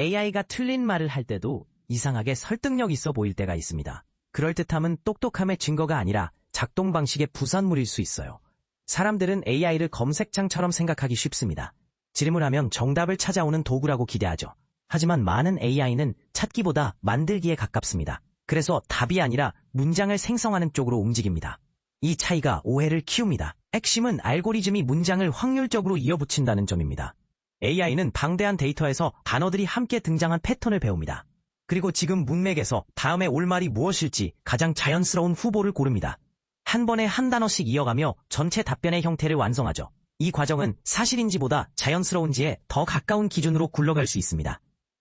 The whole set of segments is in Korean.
AI가 틀린 말을 할 때도 이상하게 설득력 있어 보일 때가 있습니다. 그럴듯함은 똑똑함의 증거가 아니라 작동 방식의 부산물일 수 있어요. 사람들은 AI를 검색창처럼 생각하기 쉽습니다. 질문하면 정답을 찾아오는 도구라고 기대하죠. 하지만 많은 AI는 찾기보다 만들기에 가깝습니다. 그래서 답이 아니라 문장을 생성하는 쪽으로 움직입니다. 이 차이가 오해를 키웁니다. 핵심은 알고리즘이 문장을 확률적으로 이어붙인다는 점입니다. AI는 방대한 데이터에서 단어들이 함께 등장한 패턴을 배웁니다. 그리고 지금 문맥에서 다음에 올 말이 무엇일지 가장 자연스러운 후보를 고릅니다. 한 번에 한 단어씩 이어가며 전체 답변의 형태를 완성하죠. 이 과정은 사실인지보다 자연스러운지에 더 가까운 기준으로 굴러갈 수 있습니다.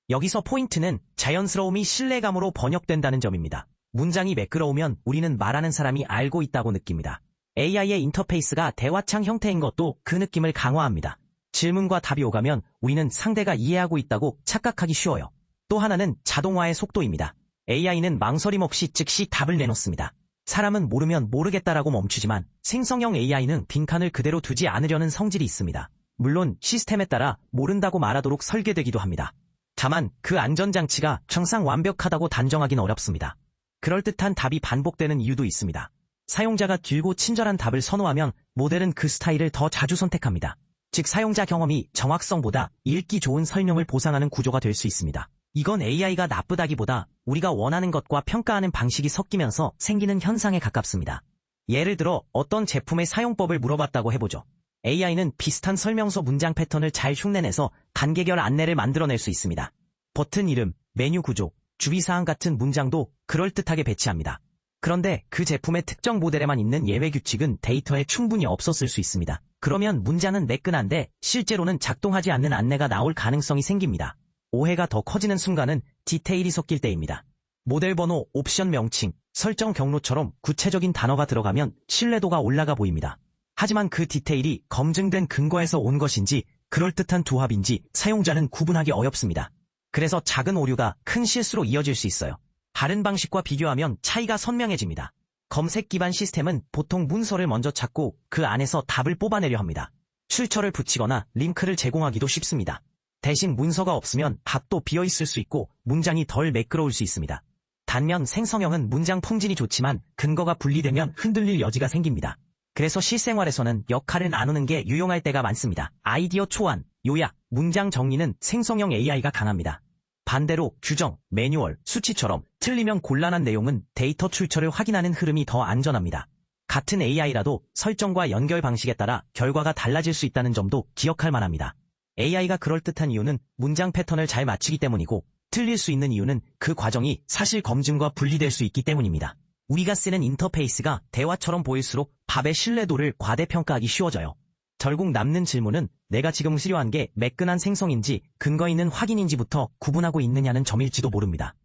여기서 포인트는 자연스러움이 신뢰감으로 번역된다는 점입니다. 문장이 매끄러우면 우리는 말하는 사람이 알고 있다고 느낍니다. AI의 인터페이스가 대화창 형태인 것도 그 느낌을 강화합니다. 질문과 답이 오가면 우리는 상대가 이해하고 있다고 착각하기 쉬워요. 또 하나는 자동화의 속도입니다. AI는 망설임 없이 즉시 답을 내놓습니다. 사람은 모르면 모르겠다라고 멈추지만 생성형 AI는 빈칸을 그대로 두지 않으려는 성질이 있습니다. 물론 시스템에 따라 모른다고 말하도록 설계되기도 합니다. 다만 그 안전장치가 항상 완벽하다고 단정하긴 어렵습니다. 그럴듯한 답이 반복되는 이유도 있습니다. 사용자가 길고 친절한 답을 선호하면 모델은 그 스타일을 더 자주 선택합니다. 즉 사용자 경험이 정확성보다 읽기 좋은 설명을 보상하는 구조가 될 수 있습니다. 이건 AI가 나쁘다기보다 우리가 원하는 것과 평가하는 방식이 섞이면서 생기는 현상에 가깝습니다. 예를 들어 어떤 제품의 사용법을 물어봤다고 해보죠. AI는 비슷한 설명서 문장 패턴을 잘 흉내내서 단계별 안내를 만들어낼 수 있습니다. 버튼 이름, 메뉴 구조, 주의사항 같은 문장도 그럴듯하게 배치합니다. 그런데 그 제품의 특정 모델에만 있는 예외 규칙은 데이터에 충분히 없었을 수 있습니다. 그러면 문장은 매끈한데 실제로는 작동하지 않는 안내가 나올 가능성이 생깁니다. 오해가 더 커지는 순간은 디테일이 섞일 때입니다. 모델 번호, 옵션 명칭, 설정 경로처럼 구체적인 단어가 들어가면 신뢰도가 올라가 보입니다. 하지만 그 디테일이 검증된 근거에서 온 것인지 그럴듯한 조합인지 사용자는 구분하기 어렵습니다. 그래서 작은 오류가 큰 실수로 이어질 수 있어요. 다른 방식과 비교하면 차이가 선명해집니다. 검색 기반 시스템은 보통 문서를 먼저 찾고 그 안에서 답을 뽑아내려 합니다. 출처를 붙이거나 링크를 제공하기도 쉽습니다. 대신 문서가 없으면 답도 비어있을 수 있고 문장이 덜 매끄러울 수 있습니다. 단면 생성형은 문장 풍진이 좋지만 근거가 분리되면 흔들릴 여지가 생깁니다. 그래서 실생활에서는 역할을 나누는 게 유용할 때가 많습니다. 아이디어 초안, 요약, 문장 정리는 생성형 AI가 강합니다. 반대로 규정, 매뉴얼, 수치처럼 틀리면 곤란한 내용은 데이터 출처를 확인하는 흐름이 더 안전합니다. 같은 AI라도 설정과 연결 방식에 따라 결과가 달라질 수 있다는 점도 기억할 만합니다. AI가 그럴듯한 이유는 문장 패턴을 잘 맞추기 때문이고 틀릴 수 있는 이유는 그 과정이 사실 검증과 분리될 수 있기 때문입니다. 우리가 쓰는 인터페이스가 대화처럼 보일수록 밥의 신뢰도를 과대평가하기 쉬워져요. 결국 남는 질문은 내가 지금 수료한 게 매끈한 생성인지 근거 있는 확인인지부터 구분하고 있느냐는 점일지도 모릅니다.